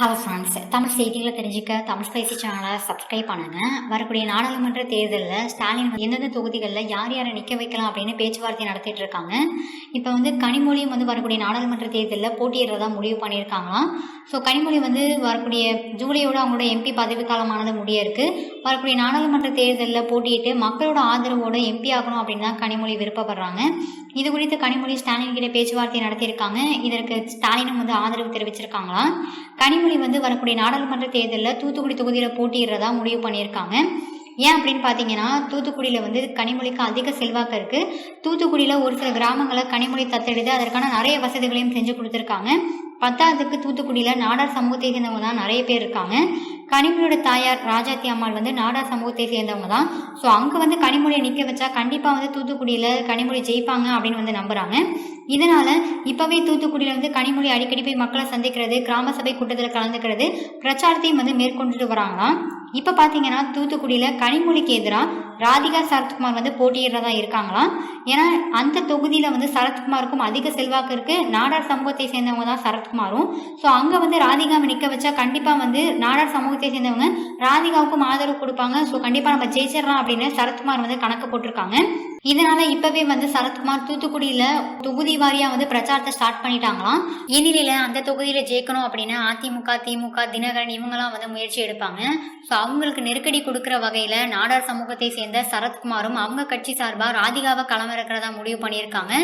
Hello friends Tamil செய்திகளை தெரிஞ்சுக்க Tamil spicy சேனலை சப்ஸ்கிரைப் பண்ணுங்க. வரக்கூடிய நாடாளுமன்ற தேர்தலில் ஸ்டாலின் வந்து எந்தெந்த தொகுதிகளில் யார் யாரை நிற்க வைக்கலாம் அப்படின்னு பேச்சுவார்த்தை நடத்திட்டு இருக்காங்க. இப்போ வந்து கனிமொழியும் வந்து வரக்கூடிய நாடாளுமன்ற தேர்தலில் போட்டியிடுறதா முடிவு பண்ணியிருக்காங்களாம். ஸோ கனிமொழி வந்து வரக்கூடிய ஜூலையோட அவங்களோட எம்பி பதவி காலமானது முடிய இருக்கு வரக்கூடிய நாடாளுமன்ற தேர்தலில் போட்டியிட்டு மக்களோட ஆதரவோட எம்பி ஆகணும் அப்படின்னு தான் கனிமொழி விருப்பப்படுறாங்க. இது குறித்து கனிமொழி ஸ்டாலின் கிட்ட பேச்சுவார்த்தை நடத்தியிருக்காங்க. இதற்கு ஸ்டாலினும் வந்து ஆதரவு தெரிவிச்சிருக்காங்களாம். கனிமொழி வந்து வரக்கூடிய நாடாளுமன்ற தேர்தலில் தூத்துக்குடி தொகுதியில் போட்டியிடுறதா முடிவு பண்ணியிருக்காங்க. ஏன் அப்படின்னு பார்த்தீங்கன்னா தூத்துக்குடியில் வந்து கனிமொழிக்கு அதிக செல்வாக்கு இருக்குது தூத்துக்குடியில் ஒரு சில கிராமங்களை கனிமொழி தத்தெடுத்து அதற்கான நிறைய வசதிகளையும் செஞ்சு கொடுத்துருக்காங்க. பத்தாவதுக்கு தூத்துக்குடியில் நாடார் சமூகத்தை சேர்ந்தவங்க தான் நிறைய பேர் இருக்காங்க. கனிமொழியோட தாயார் ராஜாத்தி அம்மாள் வந்து நாடார் சமூகத்தை சேர்ந்தவங்க தான். ஸோ அங்கே வந்து கனிமொழியை நிற்க வச்சா கண்டிப்பாக வந்து தூத்துக்குடியில் கனிமொழி ஜெயிப்பாங்க அப்படின்னு வந்து நம்புகிறாங்க இதனால் இப்போவே தூத்துக்குடியில் வந்து கனிமொழி அடிக்கடி போய் மக்களை சந்திக்கிறது கிராம சபை கூட்டத்தில் கலந்துக்கிறது பிரச்சாரத்தையும் வந்து மேற்கொண்டுட்டு வராங்களாம் இப்போ பார்த்தீங்கன்னா தூத்துக்குடியில் கனிமொழிக்கு எதிராக ராதிகா சரத்குமார் வந்து போட்டியிடுறதா இருக்காங்களாம் ஏன்னா அந்த தொகுதியில் வந்து சரத்குமாருக்கும் அதிக செல்வாக்கு இருக்குது நாடார் சமூகத்தை சேர்ந்தவங்க தான் சரத்குமாரும். ஸோ அங்கே வந்து ராதிகாவை நிற்க வச்சா கண்டிப்பாக வந்து நாடார் சமூகத்தை சேர்ந்தவங்க ராதிகாவுக்கும் ஆதரவு கொடுப்பாங்க. ஸோ கண்டிப்பாக நம்ம ஜெயிச்சிடலாம் அப்படின்னு சரத்குமார் வந்து கணக்கு போட்டிருக்காங்க. இதனால இப்பவே வந்து சரத்குமார் தூத்துக்குடியில தொகுதி வாரியா வந்து பிரச்சாரத்தை ஸ்டார்ட் பண்ணிட்டாங்களாம். இந்நிலையில அந்த தொகுதியில ஜெயிக்கணும் அப்படின்னு அதிமுக திமுக தினகரன் இவங்கெல்லாம் வந்து முயற்சி எடுப்பாங்க. ஸோ அவங்களுக்கு நெருக்கடி கொடுக்குற வகையில நாடார் சமூகத்தை சேர்ந்த சரத்குமாரும் அவங்க கட்சி சார்பாக ராதிகாவை களமிறக்கிறதா முடிவு பண்ணியிருக்காங்க.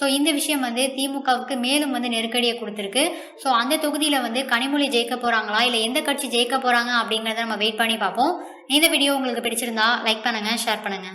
ஸோ இந்த விஷயம் வந்து திமுகவுக்கு மேலும் வந்து நெருக்கடியை கொடுத்துருக்கு. ஸோ அந்த தொகுதியில வந்து கனிமொழி ஜெயிக்க போறாங்களா? இல்லை எந்த கட்சி ஜெயிக்க போறாங்க அப்படிங்கிறத நம்ம வெயிட் பண்ணி பார்ப்போம். இந்த வீடியோ உங்களுக்கு பிடிச்சிருந்தா லைக் பண்ணுங்க ஷேர் பண்ணுங்க.